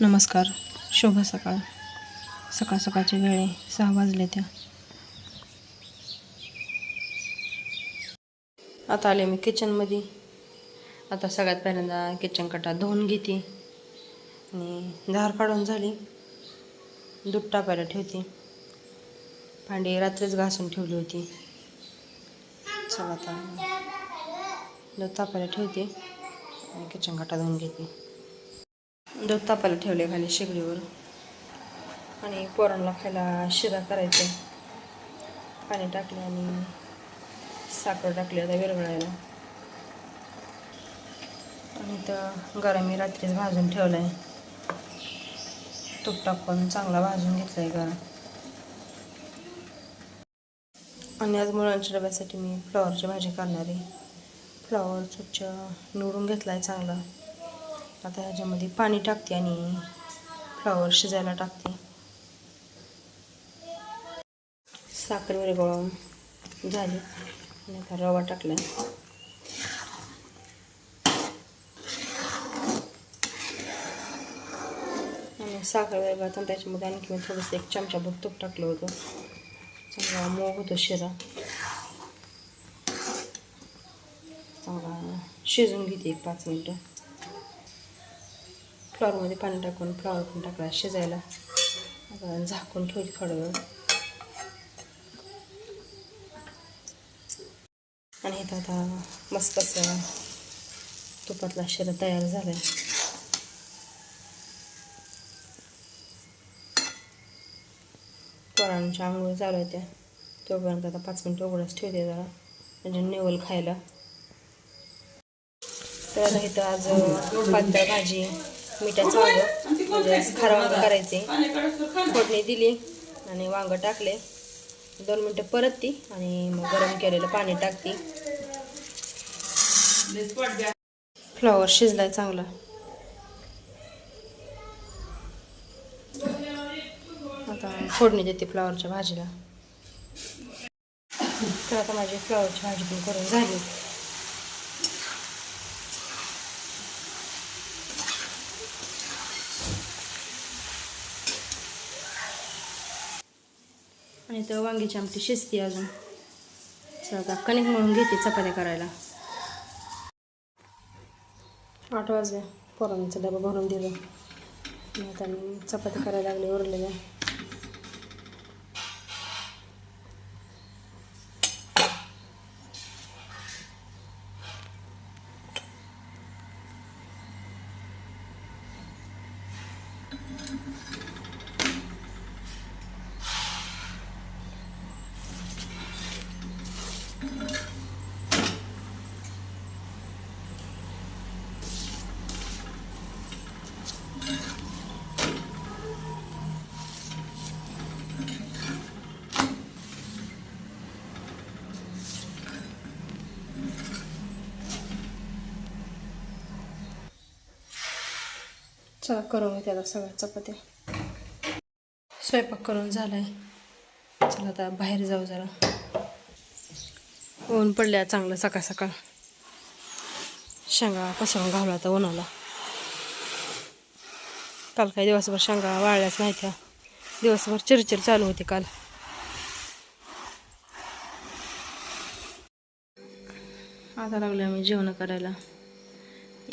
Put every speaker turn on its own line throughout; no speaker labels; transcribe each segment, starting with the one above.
नमस्कार. शुभ सकाळ. सकाळ सकाळची वेळे सहा वाजले त्या. आता आले मी किचनमध्ये आता सगळ्यात पहिल्यांदा किचन कटा धुवून घेते. आणि धार काढून झाली. दूध टाकायला ठेवते. भांडी रात्रीच घासून ठेवली होती. चला आता दूध तापायला ठेवते. आणि किचन कटा धुवून घेते. दूध तापायला ठेवले खाली शेगडीवर. आणि पोरांना खायला शिरा करायचा. पाणी टाकले आणि साखर टाकली आता विरघळायला. आणि तर गरम मी रात्रीच भाजून ठेवलं आहे तूप टाकून चांगला भाजून घेतला आहे गरम. आणि आज मुलांच्या डब्यासाठी मी फ्लॉवरची भाजी करणार आहे. फ्लॉवर स्वच्छ निवडून घेतला आहे चांगला. आता ह्याच्यामध्ये पाणी टाकते आणि फ्लॉवर शिजायला टाकते. साखर विरघळून झाली. आणि आता रवा टाकला. आणि साखर विरघळताना त्याच्यामध्ये आणखी मी थोडंसं एक चमचाभर तूप टाकलं होतं. चांगला मोग होतो शिरा. चांगला शिजून घेते एक पाच मिनटं. फ्लॉवरमध्ये पाणी टाकून फ्लॉवर पण टाकला शिजायला. झाकून ठेवली थोडं वेळ आणि इथं आता मस्त असं तुपातला शिरा तयार झाला आहे पोरांच्या आंघोळ चालू होत्या तोपर्यंत आता पाच मिनटं उघडच ठेवते जरा. म्हणजे नेवल खायला. तर इथं आज पातळ भाजी मिठाचं वांग म्हणजे खारं वांग करायचे. फोडणी दिली आणि वांग टाकले. दोन मिनटं परत ती आणि मग गरम केलेलं पाणी टाकते. फ्लॉवर शिजलाय चांगला. आता फोडणी देते फ्लॉवरच्या भाजीला. तर आता माझी फ्लॉवरची भाजी पण करून झाली. आणि तर वांग्याची आमटी शिजते अजून. चला कणिक म्हणून घेते चपात्या करायला. आठ वाजले. पोरांचा डबा भरून दिला. आता चपात्या करायला लागले उरलेल्या चला करून घेते आता सगळ्या चपात्या स्वयंपाक करून झालाय. चला आता बाहेर जाऊ जरा. ऊन पडल्या चांगलं सकाळ सकाळ. शेंगा पसरून घालू आता उन्हाला. काल काही दिवसभर शेंगा वाळल्याच नाही त्या दिवसभर चिरचिर चालू होती काल. आता लागलो आम्ही जेवण करायला.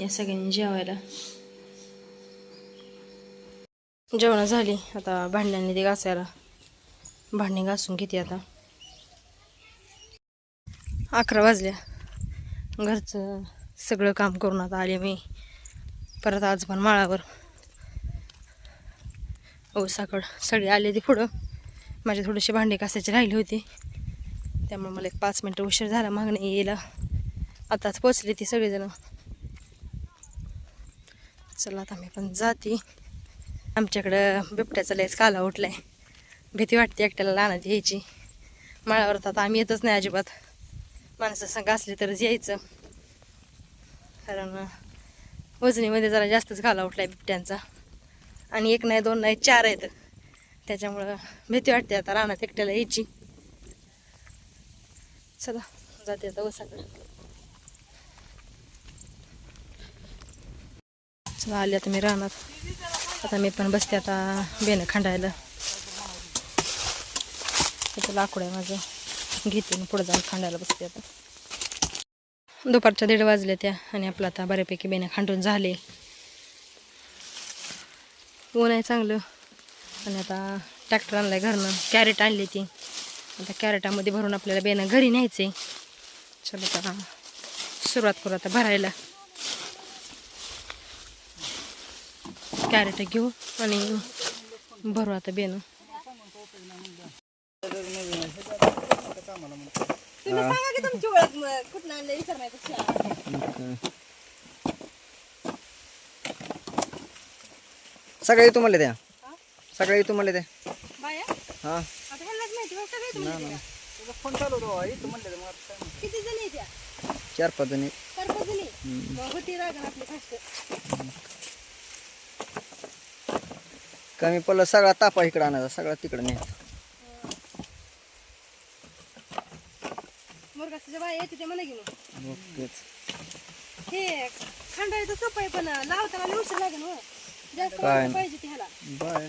या सगळ्यांनी जेवायला. जेवण झाली. आता भांड्यांनी ते घासायला. भांडी घासून घेते आता. अकरा वाजल्या घरचं सगळं काम करून आता आले मी. परत आज पण माळावर. ओसाकड सगळे आले ते पुढं. माझे थोडेसे भांडे घासायचे राहिले होते. त्यामुळे मला एक पाच मिनटं उशीर झाला मागणी यायला. आताच पोचले ती सगळेजण. चला आता मी पण जाते. आमच्याकडं बिबट्याचा लयच काला उठलाय. भीती वाटते एकट्याला लहानात यायची माळावर तर आता आम्ही येतच नाही अजिबात. माणसं संग असले तरच यायचं. कारण वजनीमध्ये जरा जास्तच घाला उठलाय बिबट्यांचा. आणि एक नाही दोन नाही चार आहेत. त्याच्यामुळं भीती वाटते आता रानात एकट्याला यायची. चला जाते आता वसाकडे. चला आले आता मी रानात. आता मी पण बसते आता बेणं खांडायला. इथं लाकूड आहे माझं. घेते पुढे जाऊन खांडायला बसते आता. दुपारच्या दीड वाजल्या त्या आणि आपलं आता बऱ्यापैकी बेणं खांडून झाले. ऊन आहे चांगलं. आणि आता ट्रॅक्टर आणलाय घरनं. कॅरेट आणली ती. आता कॅरेटामध्ये भरून आपल्याला बेणं घरी न्यायचे चलो आता सुरुवात करू आता भरायला. कॅरेट घेऊ आणि भरू आता बेनं
सगळे येतो म्हणले त्या. सगळे येतो म्हणले त्या हा. फोन चालू होतो येतो म्हणले
किती जणी त्या
चार पाच जणी.
चार पाच जणी? होती राग आपली
कमी पडलं सगळा तापा इकडे आणायचा सगळा तिकडे न्यायचा.
मुरगाच्या बाय येते ते म्हणा की मग
ओकेच.
हे खांडायचं सोपं आहे पण लावताना लय उशीर लागेल हो. जास्त
काय?
माणसं पाहिजे ती ह्याला.
बाय.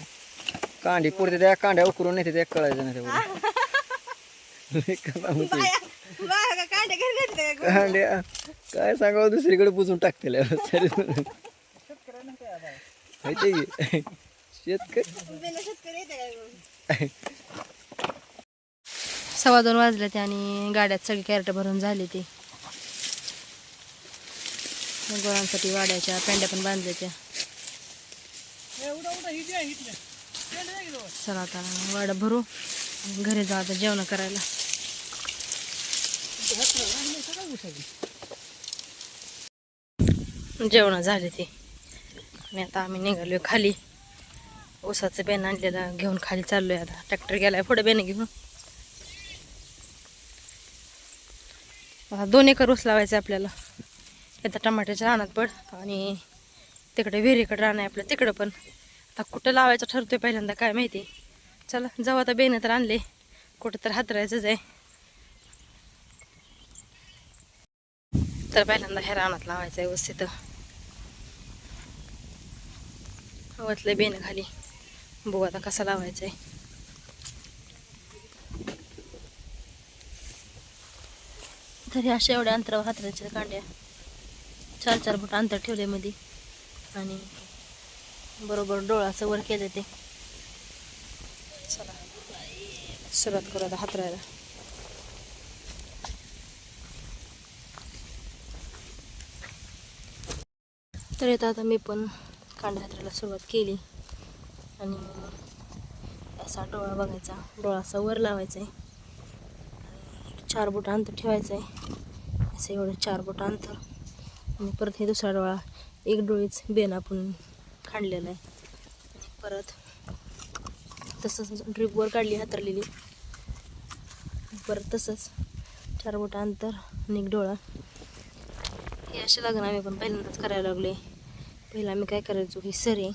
कांडी पुरते त्या कांड्या उकरून नेते त्या कळायचं नाही.
बाया बाया का कांड्या घरी नेते का
कांड्या काय सांगावं दुसरीकडे बुजून टाकतेल्या माहिती की? शेतकरी.
सव्वा दोन वाजले ते आणि गाड्यात सगळी कॅरेट भरून झाली ती. गोरांसाठी वाड्याच्या पेंड्या पण बांधल्या त्या. चला आता वाडा भरू घरी जाऊ आता जेवण करायला. जेवण झाले ते. आणि आता आम्ही निघालो खाली. ऊसाचं बेन आणलेलं घेऊन खाली चाललोय आता. ट्रॅक्टर गेलाय पुढे बेन घेऊन. दोन एकर ऊस लावायचं आपल्याला. आता टमाट्याच्या रानात पड. आणि तिकडे विहिरीकडे रान आहे आपलं तिकडं पण. आता कुठं लावायचं ठरतोय पहिल्यांदा काय माहिती. चला जाऊ आता बेन तर आणले. कुठं तर हातरायचंच आहे. तर पहिल्यांदा ह्या रानात लावायचं आहे ऊस तिथं वतलं बेन खाली. बघू आता कसा लावायचा आहे तरी अशा एवढ्या अंतरावर हातराच्या कांड्या चार चार फूट अंतर ठेवले मध्ये आणि बरोबर डोळाचं वर केलं ते. चला. सुरुवात करू आता हातरायला. तर येतं आता मी पण कांड्या हातरायला सुरुवात केली. आणि असा डोळा बघायचा. डोळा असा वर लावायचा आहे आणि चार बोट अंतर ठेवायचं आहे असं एवढं चार बोट अंतर. आणि परत हे दुसरा डोळा एक डोळीच बेन आपण खांडलेला आहे. आणि परत तसंच ड्रिपवर काढली हातरलेली परत तसंच चार बोट अंतर आणि एक डोळा. हे असे लागणं आम्ही पण पहिल्यांदाच करायला लागले पहिला आम्ही काय करायचो ही सरी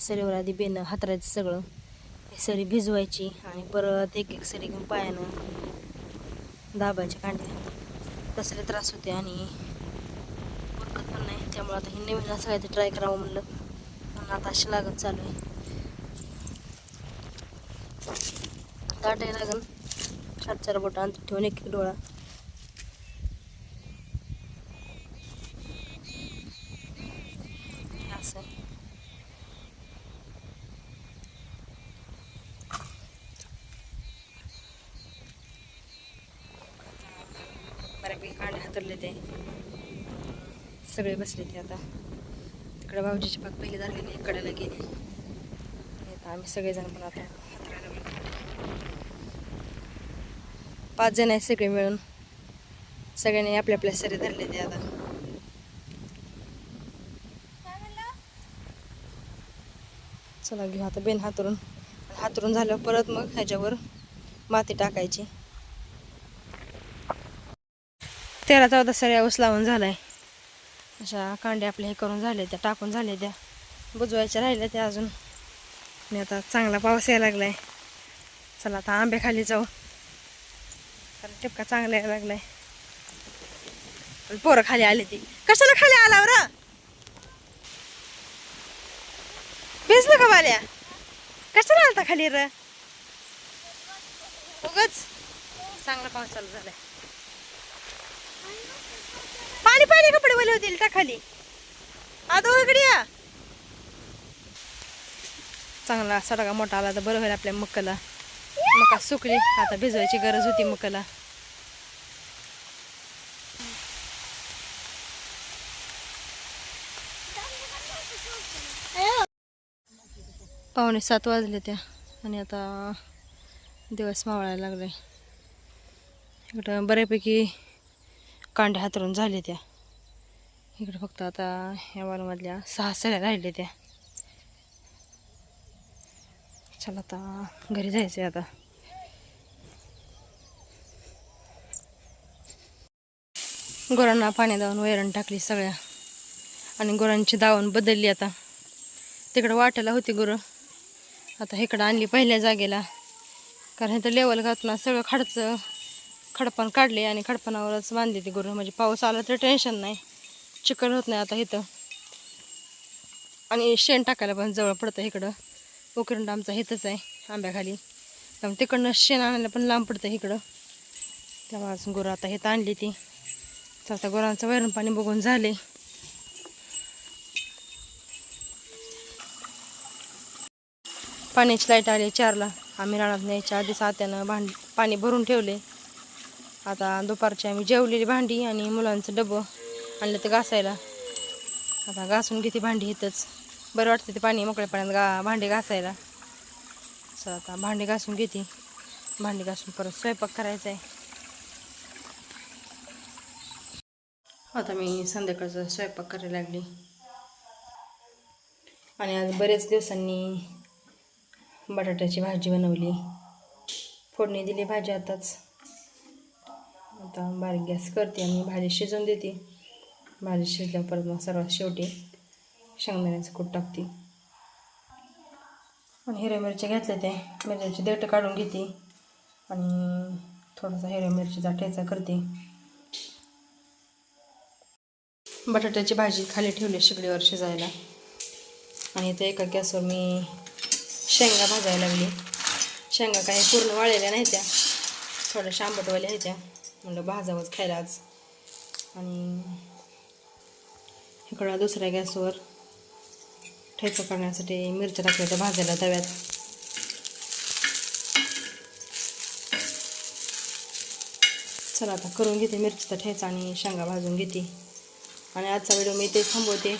सरीवर आधी बेनं हातरायचं सगळं. सरी भिजवायची आणि परत एक एक सरी घेऊन पायानं दाबायच्या कांड्या तसले त्रास होते आणि उरकत पण नाही. त्यामुळे आता हे नवीन असं काहीतरी ट्राय करावं म्हणलं. पण आता अशी लागत चालू आहे. दाटाय लागन चार चार बोटं अंतर ठेवून एक एक डोळा असं आहे. हातरले ते. सगळे बसले ते आता. तिकडे भाऊजीची पाक पहिले झालेली कडेला गेली. आणि आता आम्ही सगळेजण पण आता. पाच जण आहेत सगळे मिळून. सगळ्यांनी आपल्या आपल्या सरी धरले ते आता. चला घेऊ आता बेन हातरून. हातरून झाल्यावर परत मग ह्याच्यावर माती टाकायची. तेरा चौदा सऱ्या ऊस लावून झालाय. अशा कांड्या आपल्या हे करून झाले त्या टाकून झाले त्या. बुजवायच्या राहिल्या त्या अजून. आणि आता चांगला पाऊस यायला लागलाय. चला आता आंबे खाली जाऊ. कारण टिपका चांगला यायला लागलाय. पोरं खाली आले ती. कशाला खाली आला रा भिजलं का बाल्या? कशाला आलता खाली र? उगच. चांगला पाऊस चालू झालाय. पाणी पाणी कपडे वले होतील त्या खाली इकडे या. चांगला सडका मोठा आला तर बरं होईल आपल्या मक्काला. मका सुकली आता भिजवायची गरज होती मक्काला. पावणे सात वाजले त्या आणि आता दिवस मावळायला लागले इकडं बऱ्यापैकी कांड्या हातरून झाले त्या. इकडं फक्त आता ह्या वालमधल्या सहा सळ्या राहिल्या त्या. चला आता घरी जायचं आता. गुरांना पाणी दावून वैरण टाकली सगळ्या. आणि गुरांची दावण बदलली आता. तिकडं वाटायला होती गुरं. आता इकडं आणली पहिल्या जागेला. कारण इथं लेवल घातून सगळं खडचं खडपण काढले आणि खडपणावरच बांधली ती गुरं. म्हणजे पाऊस आला तर टेन्शन नाही. चिकन होत नाही आता इथं. आणि शेण टाकायला पण जवळ पडतं इकडं. उकरंड आमचा इथंच आहे आंब्याखाली. त्यामुळे तिकडनं शेण आणायला पण लांब पडतं इकडं. तेव्हा गुरं आता इथं आणली ती. तर आता गुरांचं वैरण पाणी बघून झाले. पाण्याची लाइट आली चारला. आम्ही रानात न्यायच्या आधीच आत्यानं भांडी पाणी भरून ठेवले. आता दुपारची आम्ही जेवलेली भांडी आणि मुलांचं डबं. आणलं ते घासायला. आता घासून घेते भांडी इथंच. बरं वाटतं ते पाणी मोकळ्या पाण्यात गा भांडे घासायला. चला आता भांडी घासून घेते. भांडी घासून परत स्वयंपाक करायचा आहे आता मी संध्याकाळचा स्वयंपाक करायला लागली. आणि आज बरेच दिवसांनी बटाट्याची भाजी बनवली. फोडणी दिली भाजी आताच. आता बारीक गॅस करते आणि भाजी शिजवून देते. भाजी शिजल्यावर परत मग सर्वात शेवटी शेंगदाण्याचं कूट टाकते. आणि हिरव्या मिरच्या घेतल्या त्या. मिरच्याची देठ काढून घेते. आणि थोडासा हिरव्या मिरचीचा ठेचा करते. बटाट्याची भाजी खाली ठेवली शिगडीवर शिजायला. आणि ते एका गॅसवर मी शेंगा भाजायला लागली. शेंगा काही पूर्ण वाळलेल्या नाही त्या. थोड्याशा आंबटवाल्या आहेत त्या. म्हणलं भाजावंच खायला आज. आणि इकडं दुसऱ्या गॅसवर ठेचा करण्यासाठी मिरच्या टाकल्या त्या भाजायला तव्यात. चला आता करून घेते मिरचीचा ठेचा आणि शेंगा भाजून घेते. आणि आजचा व्हिडिओ मी ते थांबवते.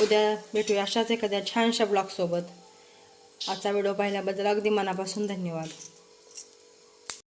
उद्या भेटूया अशाच एखाद्या छानशा ब्लॉगसोबत आजचा व्हिडिओ पाहिल्याबद्दल अगदी मनापासून धन्यवाद.